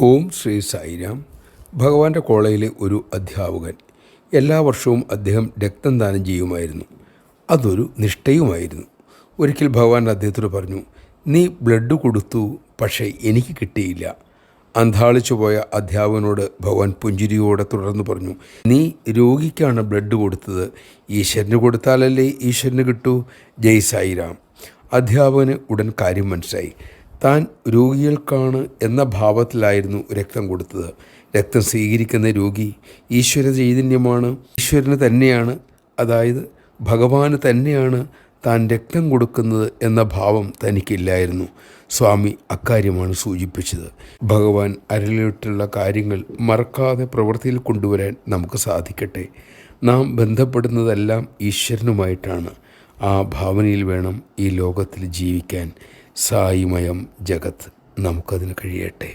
ഓം ശ്രീ സായിരാം. ഭഗവാന്റെ കോളേജിലെ ഒരു അധ്യാപകൻ. എല്ലാ വർഷവും അദ്ദേഹം രക്തം ദാനം ചെയ്യുമായിരുന്നു. അതൊരു നിഷ്ഠയുമായിരുന്നു. ഒരിക്കൽ ഭഗവാൻ അദ്ദേഹത്തോട് പറഞ്ഞു നീ ബ്ലഡ് കൊടുത്തു പക്ഷേ എനിക്ക് കിട്ടിയില്ല. അന്താളിച്ചു പോയ അധ്യാപകനോട് ഭഗവാൻ പുഞ്ചിരിയോടെ തുടർന്ന് പറഞ്ഞു നീ രോഗിക്കാണ് ബ്ലഡ് കൊടുത്തത്. ഈശ്വരന് കൊടുത്താലല്ലേ ഈശ്വരന് കിട്ടൂ? ജയ് സായിരാം. അധ്യാപകന് ഉടൻ കാര്യം മനസ്സിലായി. താൻ രോഗികൾക്കാണ് എന്ന ഭാവത്തിലായിരുന്നു രക്തം കൊടുത്തത്. രക്തം സ്വീകരിക്കുന്ന രോഗി ഈശ്വര ചൈതന്യമാണ് ഈശ്വരന് തന്നെയാണ് അതായത് ഭഗവാന് തന്നെയാണ് താൻ രക്തം കൊടുക്കുന്നത് എന്ന ഭാവം തനിക്കില്ലായിരുന്നു. സ്വാമി അക്കാര്യമാണ് സൂചിപ്പിച്ചത്. ഭഗവാൻ അരളിട്ടുള്ള കാര്യങ്ങൾ മറക്കാതെ പ്രവൃത്തിയിൽ കൊണ്ടുവരാൻ നമുക്ക് സാധിക്കട്ടെ. നാം ബന്ധപ്പെടുന്നതെല്ലാം ഈശ്വരനുമായിട്ടാണ്. ആ ഭാവനയിൽ വേണം ഈ ലോകത്തിൽ ജീവിക്കാൻ. സായിമയം ജഗത്ത് നമുക്കതിന് കഴിയട്ടെ.